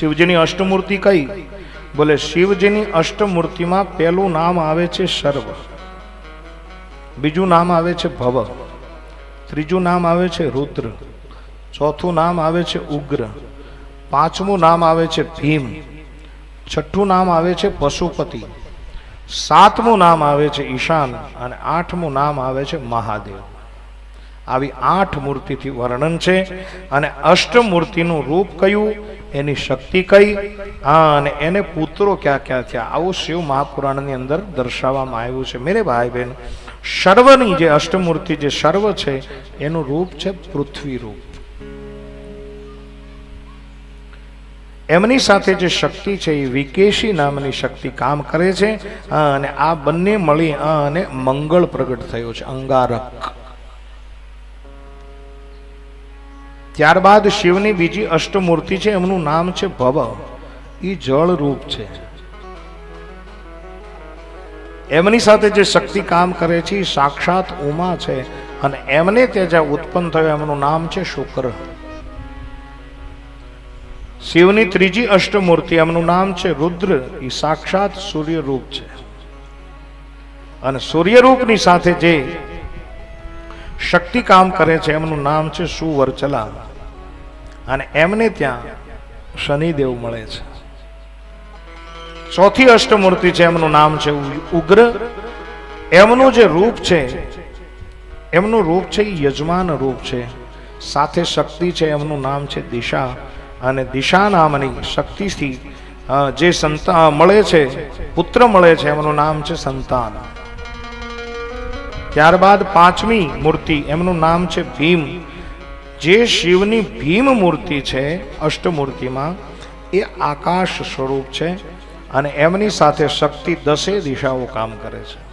શિવજીની અષ્ટમૂર્તિ કઈ? બોલે, શિવજીની અષ્ટમૂર્તિમાં પહેલું નામ આવે છે સર્વ. બીજું નામ આવે છે ભવ. ત્રીજું નામ આવે છે રુદ્ર. ચોથું નામ આવે છે ઉગ્ર. પાંચમું નામ આવે છે ભીમ. છઠ્ઠું નામ આવે છે પશુપતિ. સાતમું નામ આવે છે ઈશાન અને આઠમું નામ આવે છે મહાદેવ. આવી આઠ મૂર્તિથી વર્ણન છે અને અષ્ટમૂર્તિનું રૂપ કયું? એની શક્તિ કઈ? હા, અને એને પુત્રો ક્યાં ક્યાં થયા? આવું શિવ મહાપુરાણની અંદર દર્શાવવામાં આવ્યું છે. મેરે ભાઈ બહેન સર્વની જે અષ્ટમૂર્તિ જે સર્વ છે, એનું રૂપ છે પૃથ્વી રૂપ. એમની સાથે જે શક્તિ છે, એ વિકેશી નામની શક્તિ કામ કરે છે અને આ બંને મળી અને મંગળ પ્રગટ થયો છે, અંગારક. ત્યારબાદ શિવની બીજી અષ્ટમૂર્તિ છે, એમનું નામ છે ભવ. એ જળ રૂપ છે. એમની સાથે જે શક્તિ કામ કરે છે એ સાક્ષાત ઉમા છે અને એમને તે ઉત્પન્ન થયો, એમનું નામ છે શુક્ર. શિવની ત્રીજી અષ્ટમૂર્તિ, એમનું નામ છે રુદ્ર. એ સાક્ષાત સૂર્ય રૂપ છે. અને સૂર્ય રૂપની સાથે જે શક્તિ કામ કરે છે, એમનું નામ છે સુવર્ચલા. અને એમને ત્યાં શનિદેવ મળે છે. ચોથી અષ્ટમૂર્તિ છે, એમનું નામ છે ઉગ્ર. એમનું જે રૂપ છે, એમનું રૂપ છે યજમાન રૂપ છે. સાથે શક્તિ છે, એમનું નામ છે દિશા. અને દિશા નામની શક્તિથી જે સંતા મળે છે, પુત્ર મળે છે, એમનું નામ છે સંતાન. ત્યારબાદ પાંચમી મૂર્તિ, એમનું નામ છે ભીમ. જે શિવની ભીમ મૂર્તિ છે, અષ્ટમૂર્તિમાં, એ આકાશ સ્વરૂપ છે અને એમની સાથે શક્તિ દસે દિશાઓ કામ કરે છે.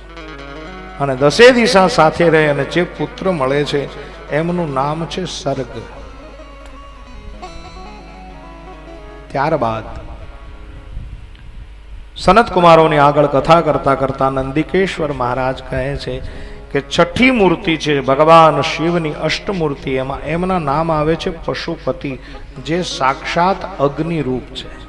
અને દસે દિશા સાથે રહે અને જે પુત્ર મળે છે, એમનું નામ છે સર્ગ. ત્યારબાદ સનત કુમારોની આગળ કથા કરતા કરતા નંદિકેશ્વર મહારાજ કહે છે કે છઠ્ઠી મૂર્તિ છે, ભગવાન શિવની અષ્ટમૂર્તિ, એમાં એમના નામ આવે છે પશુપતિ, જે સાક્ષાત અગ્નિ રૂપ છે.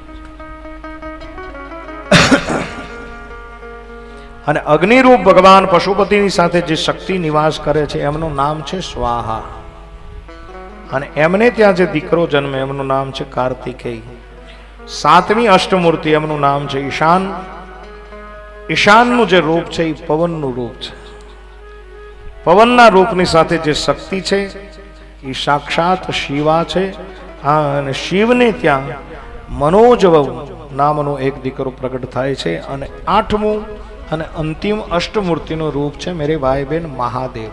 અને અગ્નિરૂપ ભગવાન પશુપતિની સાથે જે શક્તિ નિવાસ કરે છે, એમનું નામ છે સ્વાહા. અને એમને ત્યાં જે દીકરો જન્મે, એમનું નામ છે કાર્તિકેય. સાતમી અષ્ટમૂર્તિ, એમનું નામ છે ઈશાન. ઈશાનનું જે રૂપ છે, એ પવનનું રૂપ છે. પવનના રૂપની સાથે જે શક્તિ છે, એ સાક્ષાત શિવા છે. અને શિવને ત્યાં મનોજવ નામનો એક દીકરો પ્રગટ થાય છે અને આઠમું અને અંતિમ અષ્ટમૂર્તિનું રૂપ છે મેરે ભાઈ બહેન મહાદેવ.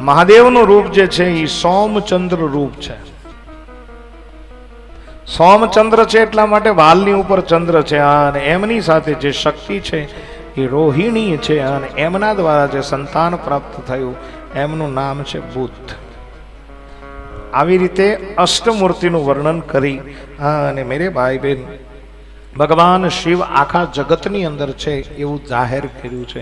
મહાદેવનું રૂપ જે છે, એ સોમચંદ્ર રૂપ છે. સોમચંદ્ર છે એટલા માટે વાલની ઉપર ચંદ્ર છે. અને એમની સાથે જે શક્તિ છે એ રોહિણી છે અને એમના દ્વારા જે સંતાન પ્રાપ્ત થયું, એમનું નામ છે બુદ્ધ. આવી રીતે અષ્ટમૂર્તિનું વર્ણન કરી અને મેરે ભાઈ બહેન, ભગવાન શિવ આખા જગતની અંદર છે એવું જાહેર કર્યું છે.